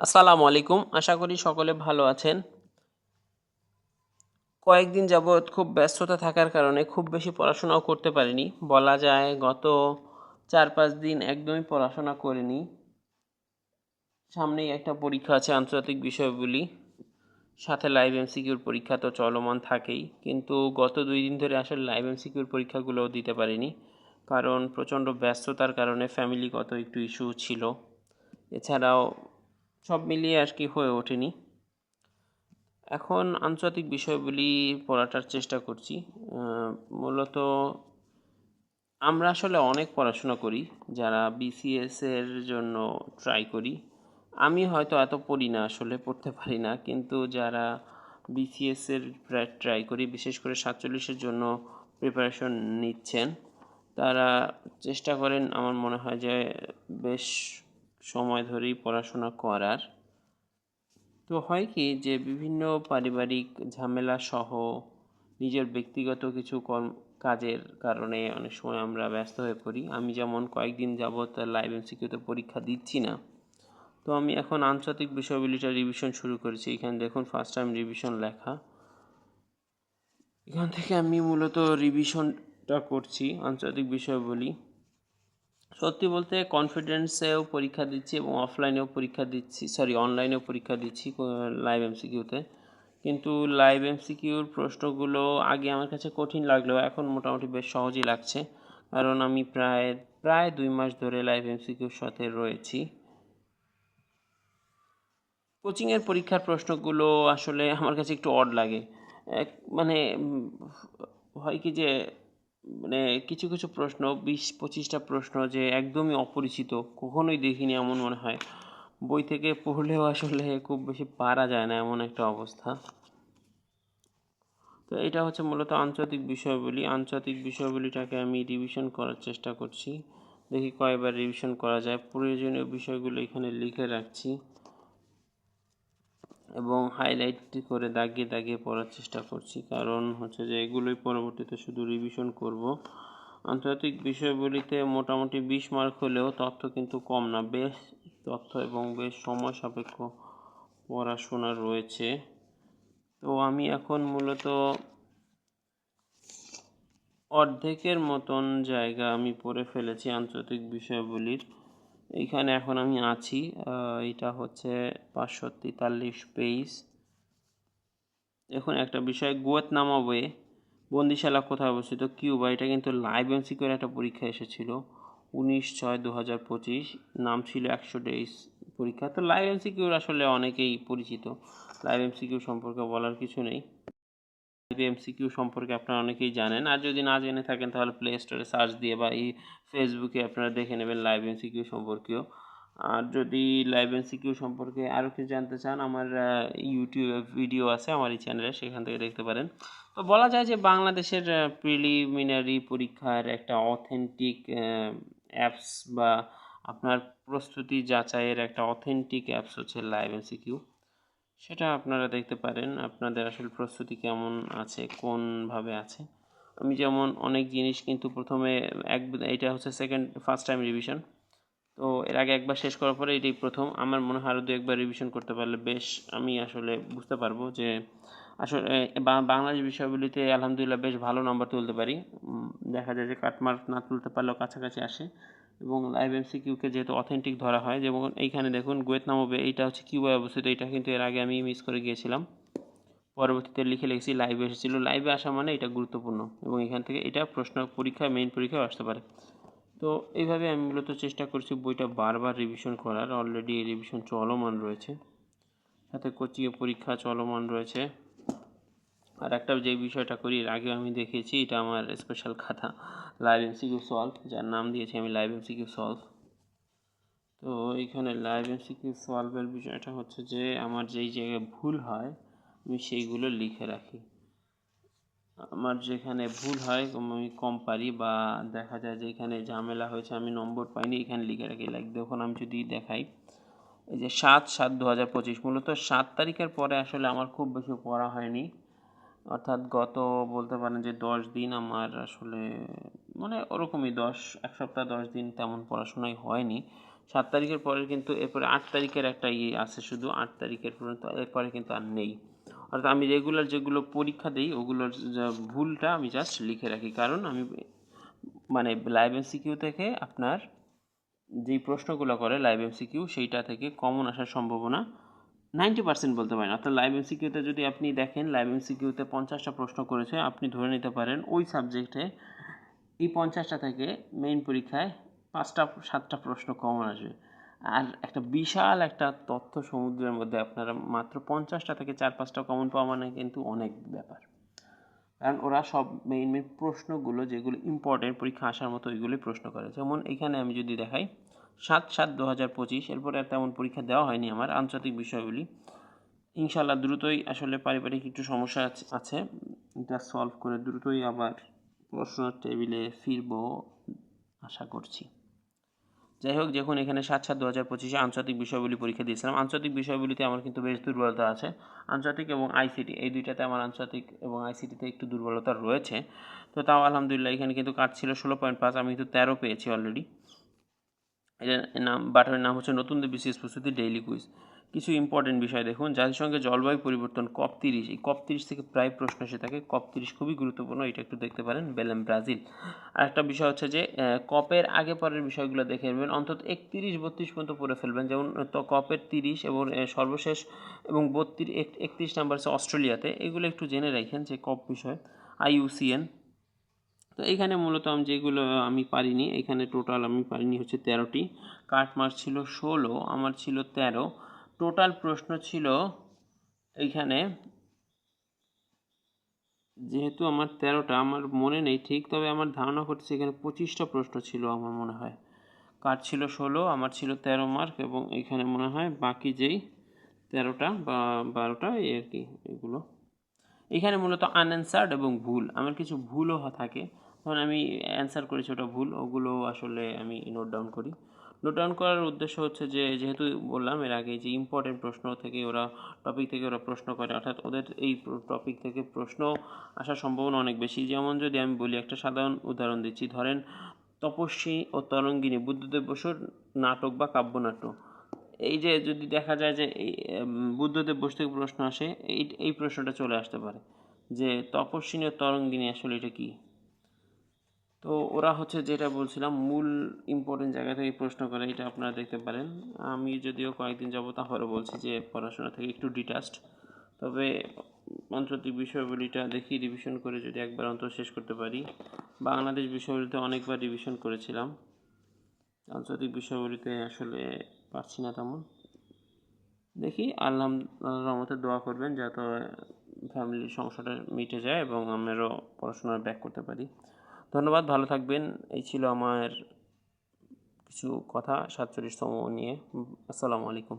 আসসালামু আলাইকুম। আশা করি সকলে ভালো আছেন। কয়েকদিন যাবৎ খুব ব্যস্ততা থাকার কারণে খুব বেশি পড়াশোনাও করতে পারিনি। বলা যায় গত চার পাঁচ দিন একদমই পড়াশোনা করিনি। সামনেই একটা পরীক্ষা আছে আন্তর্জাতিক বিষয়গুলি। সাথে লাইভ এমসিকিউর পরীক্ষা তো চলমান থাকেই। কিন্তু গত দুই দিন ধরে আসলে লাইভ এমসিকিউর পরীক্ষাগুলোও দিতে পারিনি। কারণ প্রচণ্ড ব্যস্ততার কারণে ফ্যামিলিগত একটু ইস্যু ছিল। এছাড়াও সব মিলিয়ে আর কি হয়ে ওঠেনি। এখন আন্তর্জাতিক বিষয়গুলি পড়াটার চেষ্টা করছি। মূলত আমরা আসলে অনেক পড়াশোনা করি, যারা বিসিএস এর জন্য ট্রাই করি। আমি হয়তো এত পড়ি না, আসলে পড়তে পারি না, কিন্তু যারা বিসিএস এর ট্রাই করি, বিশেষ করে সাতচল্লিশের জন্য প্রিপারেশন নিচ্ছেন, তারা চেষ্টা করেন, আমার মনে হয় যে বেশ সময় ধরেই পড়াশোনা করার। তো হয় কি যে বিভিন্ন পারিবারিক ঝামেলা সহ নিজের ব্যক্তিগত কিছু কর্ম, কাজের কারণে অনেক সময় আমরা ব্যস্ত হয়ে পড়ি। আমি যেমন কয়েকদিন যাবৎ লাইভ এমসিকিউতে পরীক্ষা দিচ্ছি না। তো আমি এখন আন্তর্জাতিক বিষয়গুলিটা রিভিশন শুরু করেছি। এখানে দেখুন ফার্স্ট টাইম রিভিশন লেখা। এখান থেকে আমি মূলত রিভিশনটা করছি, আন্তর্জাতিক বিষয়গুলি। সত্যি বলতে কনফিডেন্সেও পরীক্ষা দিচ্ছি এবং অফলাইনেও পরীক্ষা দিচ্ছি সরি অনলাইনেও পরীক্ষা দিচ্ছি লাইভ এমসিকিউতে কিন্তু লাইভ এমসিকিউর প্রশ্নগুলো আগে আমার কাছে কঠিন লাগলেও এখন মোটামুটি বেশ সহজই লাগছে। কারণ আমি প্রায় প্রায় দুই মাস ধরে লাইভ এমসিকিউর সাথে রয়েছি। কোচিংয়ের পরীক্ষার প্রশ্নগুলো আসলে আমার কাছে একটু অড লাগে। মানে হয় কি যে মানে কিছু কিছু প্রশ্ন, বিশ পঁচিশটা প্রশ্ন যে একদমই অপরিচিত, কখনোই দেখিনি এমন মনে হয়। বই থেকে পড়লেও আসলে খুব বেশি পারা যায় না এমন একটা অবস্থা। তো এটা হচ্ছে মূলত আন্তর্জাতিক বিষয়গুলি আন্তর্জাতিক বিষয়গুলিটাকে আমি রিভিশন করার চেষ্টা করছি। দেখি কয়বার রিভিশন করা যায়। প্রয়োজনীয় বিষয়গুলো এখানে লিখে রাখছি। এবং হাইলাইট করে দাগিয়ে দাগিয়ে পড়ার চেষ্টা করছি। কারণ হচ্ছে যে এগুলোই পরবর্তীতে শুধু রিভিশন করব। আন্তর্জাতিক বিষয়গুলিতে মোটামুটি বিশ মার্ক হলেও তথ্য কিন্তু কম না। বেশ তথ্য এবং বেশ সময় সাপেক্ষ পড়াশোনা রয়েছে। তো আমি এখন মূলত অর্ধেকের মতন জায়গা আমি পড়ে ফেলেছি আন্তর্জাতিক বিষয়গুলির। এইখানে এখন আমি আছি এটা হচ্ছে পাঁচশো তেতাল্লিশ পেজ এখন একটা বিষয় গুয়েতনামাওয়ে বন্দিশালা কোথায় অবস্থিত? কিউবা, এটা কিন্তু লাইভ এমসিকিউর একটা পরীক্ষা এসেছিল উনিশ ছয় দু হাজার পঁচিশ, নাম ছিল একশো ডেইস পরীক্ষা। তো লাইভ এমসিকিউর আসলে অনেকেই পরিচিত, লাইভ এমসিকিউ সম্পর্কে বলার কিছু নেই। এমসিকিউ সম্পর্কে আপনারা অনেকেই জানেন। আর যদি না জেনে থাকেন, তাহলে প্লে স্টোরে সার্চ দিয়ে বা এই ফেসবুকে আপনারা দেখে নেবেন লাইভ এমসিকিউ সম্পর্কেও আর যদি লাইভ এমসিকিউ সম্পর্কে আরও কিছু জানতে চান, আমার ইউটিউবে ভিডিও আছে, আমার এই চ্যানেলে সেখান থেকে দেখতে পারেন। তো বলা যায় যে বাংলাদেশের প্রিলিমিনারি পরীক্ষার একটা অথেন্টিক অ্যাপস বা আপনার প্রস্তুতি যাচাইয়ের একটা অথেন্টিক অ্যাপস হচ্ছে লাইভ এমসিকিউ সেটা আপনারা দেখতে পারেন, আপনাদের আসলে প্রস্তুতি কেমন আছে, কোনভাবে আছে। আমি যেমন অনেক জিনিস কিন্তু প্রথমে এক, এটা হচ্ছে সেকেন্ড ফার্স্ট টাইম রিভিশন তো এর আগে একবার শেষ করার পরে এটাই প্রথম। আমার মনে হয় আরও দু একবার রিভিশন করতে পারলে বেশ আমি আসলে বুঝতে পারব যে আসলে বাংলাদেশ বিষয়গুলিতে আলহামদুলিল্লাহ বেশ ভালো নম্বর তুলতে পারি। দেখা যায় যে কাটমার্ক না তুলতে পারলেও কাছাকাছি আসে। এবং লাইভ এমসি কিউকে যেহেতু অথেন্টিক ধরা হয়, যেমন এইখানে দেখুন গুয়েতনামবে এইটা হচ্ছে কিউবায় অবস্থিত এটা কিন্তু এর আগে আমি মিস করে গিয়েছিলাম। পরবর্তীতে লিখে লিখেছি লাইভে এসেছিল। লাইভে আসা মানে এটা গুরুত্বপূর্ণ এবং এখান থেকে এটা প্রশ্ন পরীক্ষা মেইন পরীক্ষায় আসতে পারে। তো এইভাবে আমি মূলত চেষ্টা করছি বইটা বারবার রিভিশন করার। অলরেডি রিভিশন চলমান রয়েছে। সাথে কোচিংয়ে পরীক্ষা চলমান রয়েছে। আর একটা যে বিষয়টা করি, এর আগেও আমি দেখিয়েছি, এটা আমার স্পেশাল খাতা লাইভ এমসিকিউ সলভ যার নাম দিয়েছি আমি লাইভ এমসিকিউ সলভ তো এইখানে লাইভ এমসিকিউ সলভের বিষয়টা হচ্ছে যে, আমার যেই জায়গায় ভুল হয়, আমি সেইগুলো লিখে রাখি। আমার যেখানে ভুল হয় আমি কম পারি বা দেখা যায় যে এখানে ঝামেলা হয়েছে, আমি নম্বর পাইনি, এখানে লিখে রাখি। লাইক দেখুন, আমি যদি দেখাই, এই যে সাত সাত দু হাজার পঁচিশ, মূলত সাত তারিখের পরে আসলে আমার খুব বেশি পড়া হয়নি। অর্থাৎ গত বলতে পারেন যে দশ দিন আমার আসলে মানে ওরকমই দশ, এক সপ্তাহ দশ দিন তেমন পড়াশোনাই হয়নি। সাত তারিখের পরে কিন্তু এরপরে আট তারিখের একটা ইয়ে আছে শুধু, আট তারিখের পর্যন্ত এরপরে কিন্তু আর নেই। অর্থাৎ আমি রেগুলার যেগুলো পরীক্ষা দিই, ওগুলোর ভুলটা আমি জাস্ট লিখে রাখি। কারণ আমি মানে লাইভ এমসিকিউ থেকে আপনার যেই প্রশ্নগুলো করে লাইভ এমসিকিউ সেইটা থেকে কমন আসার সম্ভাবনা নাইনটি পার্সেন্ট বলতে পারেন। অর্থাৎ লাইভ এমসিকিউতে যদি আপনি দেখেন লাইভ এমসিকিউতে পঞ্চাশটা প্রশ্ন করেছে, আপনি ধরে নিতে পারেন ওই সাবজেক্টে এই পঞ্চাশটা থেকে মেইন পরীক্ষায় পাঁচটা, সাতটা প্রশ্ন কমন আসবে। আর একটা বিশাল একটা তথ্য সমুদ্রের মধ্যে আপনারা মাত্র পঞ্চাশটা থেকে চার, পাঁচটা কমন পাওয়া মানে কিন্তু অনেক ব্যাপার। কারণ ওরা সব মেইন মেইন প্রশ্নগুলো যেগুলো ইম্পর্টেন্ট পরীক্ষা আসার মতো ওইগুলোই প্রশ্ন করে। যেমন এখানে আমি যদি দেখাই সাত সাত দু হাজার পঁচিশ, এরপরে আর তেমন পরীক্ষা দেওয়া হয়নি আমার আন্তর্জাতিক বিষয়গুলি। ইনশাল্লাহ দ্রুতই আসলে পারিবারিক একটু সমস্যা আছে- এটা সলভ করে দ্রুতই আবার প্রশ্ন টেবিলে ফিরবো, আশা করছি। যাই হোক, যখন এখানে সাত সাত দু হাজার পঁচিশে আন্তর্জাতিক বিষয়গুলি পরীক্ষা দিয়েছিলাম আন্তর্জাতিক বিষয়গুলিতে আমার কিন্তু বেশ দুর্বলতা আছে। আন্তর্জাতিক এবং আইসিটি, এই দুইটাতে আমার আন্তর্জাতিক এবং আইসিটিতে একটু দুর্বলতা রয়েছে। তো তাও আলহামদুলিল্লাহ এখানে কিন্তু কাট ছিল ষোলো পয়েন্ট পাঁচ, আমি কিন্তু তেরো পেয়েছি অলরেডি এটার নাম বাটারের নাম হচ্ছে নতুন বিশেষ প্রস্তুতি ডেইলি কুইজ। কিছু ইম্পর্টেন্ট বিষয় দেখুন, জাতিসংঘের জলবায়ু পরিবর্তন কপ তিরিশ, এই কপ তিরিশ থেকে প্রায় প্রশ্ন এসে থাকে। কপ তিরিশ খুবই গুরুত্বপূর্ণ, এটা একটু দেখতে পারেন, বেলেম, ব্রাজিল। আর একটা বিষয় হচ্ছে যে কপের আগে পরের বিষয়গুলো দেখে নেবেন, অন্তত একত্রিশ, বত্রিশ পর্যন্ত পড়ে ফেলবেন। যেমন, তো কপের তিরিশ এবং সর্বশেষ এবং বত্রিশ, একত্রিশ নাম্বার আছে অস্ট্রেলিয়াতে। এগুলো একটু জেনে রাখেন যে কপ বিষয়, আইইউসিএন। তো এখানে মূলত আমি যেগুলো আমি পারিনি, এখানে টোটাল আমি পারিনি হচ্ছে তেরোটি। কাট মার্ক ছিল ষোলো, আমার ছিল তেরো। টোটাল প্রশ্ন ছিল এইখানে যেহেতু আমার তেরোটা, আমার মনে নেই ঠিক, তবে আমার ধারণা করছে এখানে পঁচিশটা প্রশ্ন ছিল আমার মনে হয়। কার ছিল ষোলো, আমার ছিল তেরো মার্ক এবং এখানে মনে হয় বাকি যেই তেরোটা বা বারোটা এই আর কি এগুলো। এখানে মূলত আনঅ্যান্সার্ড এবং ভুল, আমার কিছু ভুলও থাকে। তখন আমি অ্যান্সার করেছি ওটা ভুল, ওগুলো আসলে আমি নোট ডাউন করি। নোট ডাউন করার উদ্দেশ্য হচ্ছে যে, যেহেতু বললাম এর আগে যে ইম্পর্টেন্ট প্রশ্ন থেকে ওরা টপিক থেকে ওরা প্রশ্ন করে, অর্থাৎ ওদের এই টপিক থেকে প্রশ্ন আসার সম্ভাবনা অনেক বেশি। যেমন যদি আমি বলি একটা সাধারণ উদাহরণ দিচ্ছি, ধরেন তপস্বী ও তরঙ্গিনী, বুদ্ধদেব বসুর নাটক বা কাব্যনাট্য। এই যে যদি দেখা যায় যে এই বুদ্ধদেব বসু থেকে প্রশ্ন আসে, এই এই প্রশ্নটা চলে আসতে পারে যে তপস্বিনী ও তরঙ্গিনী আসলে এটা কি? তো ওরা হচ্ছে যেটা বলছিলাম, মূল ইম্পর্টেন্ট জায়গা থেকে প্রশ্ন করে, এটা আপনারা দেখতে পারেন। আমি যদিও কয়েকদিন যাব তারপরে বলছি যে, পড়াশোনা থেকে একটু ডিটাস্ট তবে আন্তর্জাতিক বিষয়গুলিটা দেখি রিভিশন করে যদি একবার অন্তত শেষ করতে পারি। বাংলাদেশ বিষয়গুলিতে অনেকবার রিভিশন করেছিলাম। আন্তর্জাতিক বিষয়গুলিতে আসলে পারছি না তেমন। দেখি আল্লাহ রহমতে দোয়া করবেন, যাতে ফ্যামিলির সমস্যাটা মিটে যায় এবং আমিও পড়াশোনা ব্যাক করতে পারি। ধন্যবাদ ভালো থাকবেন। এই ছিল আমার কিছু কথা সাতচল্লিশতম নিয়ে। আসসালামু আলাইকুম।